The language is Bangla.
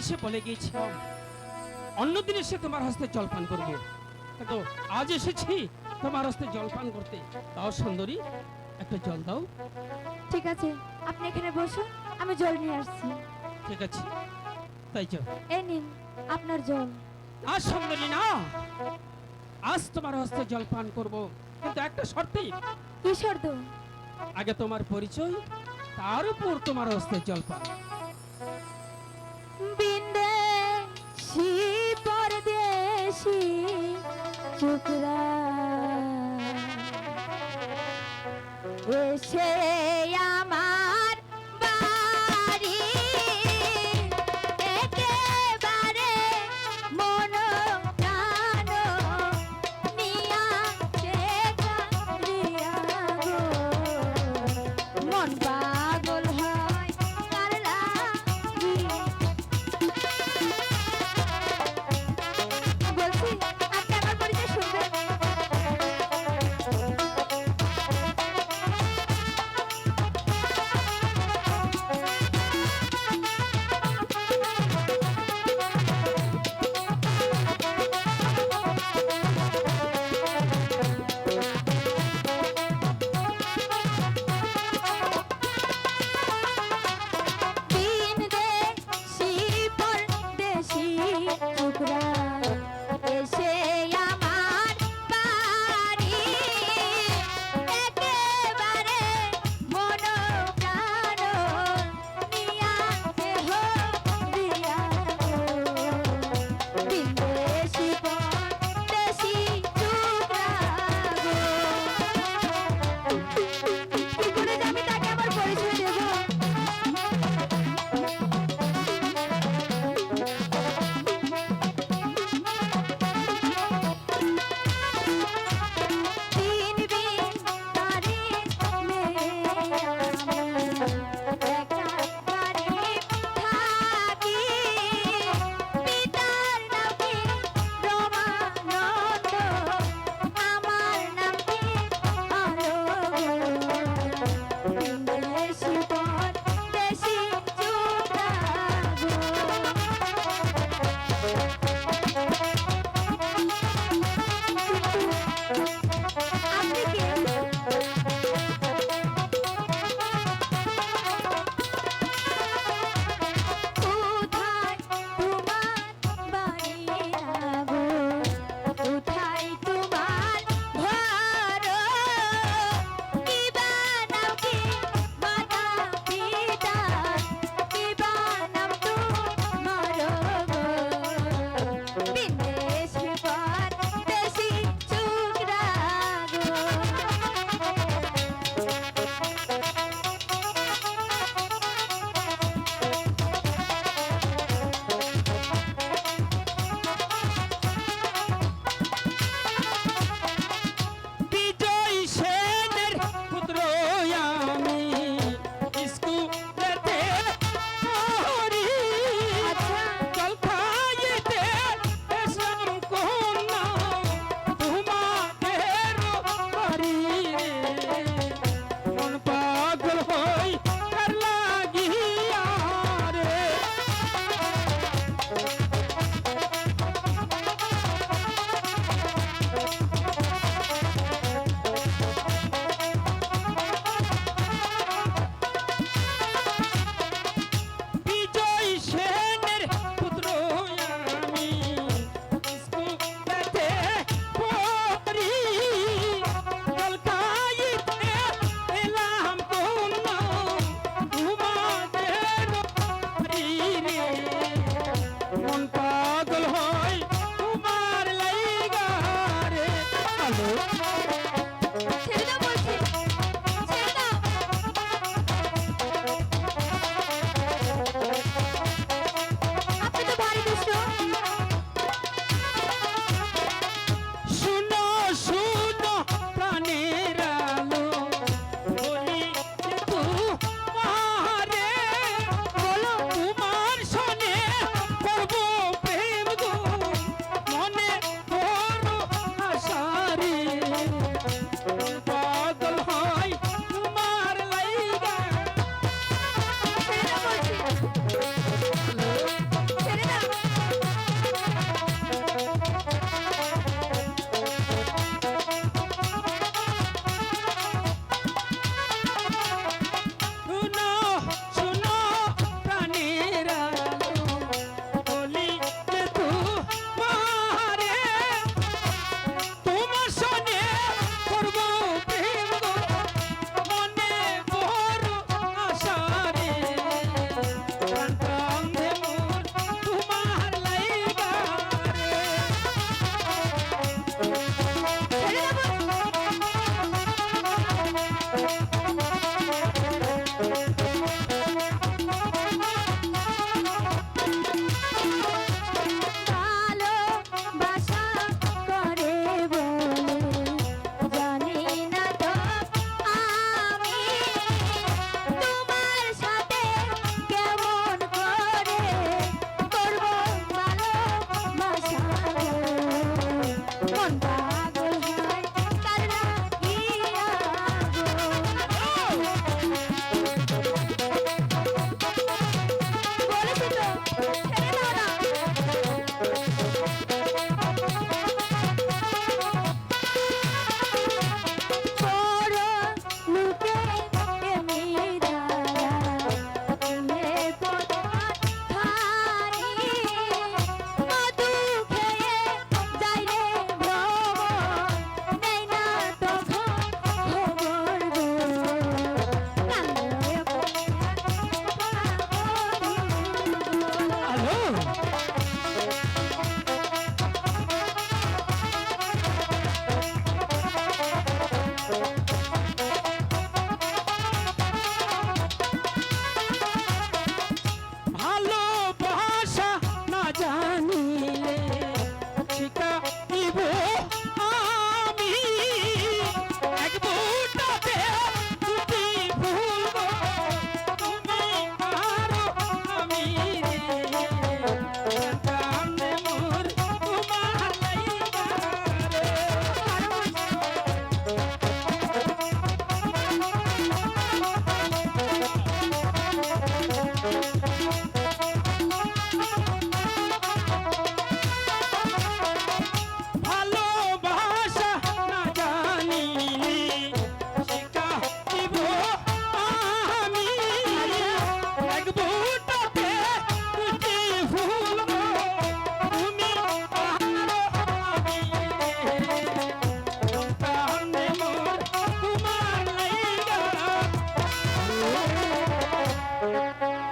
এসে বলে গিয়েছিলাম অন্যদিন এসে তোমার হস্তে জলপান করব। কিন্তু আজ এসেছি তোমার হস্তে জলপান করতে। তাও সুন্দরী একটা জল দাও। ঠিক আছে আপনি এখানে বসুন আমি জল নিয়ে আসছি। ঠিক আছে তাই চল এই নিন আপনার জল। না সুন্দরী না আজ তোমার হস্তে জলপান করব। কিন্তু একটা শর্তে। কি শর্ত? আগে তোমার পরিচয় তার উপর তোমার হস্তে জলপান। পরদেশি চুকরা এসে 그래.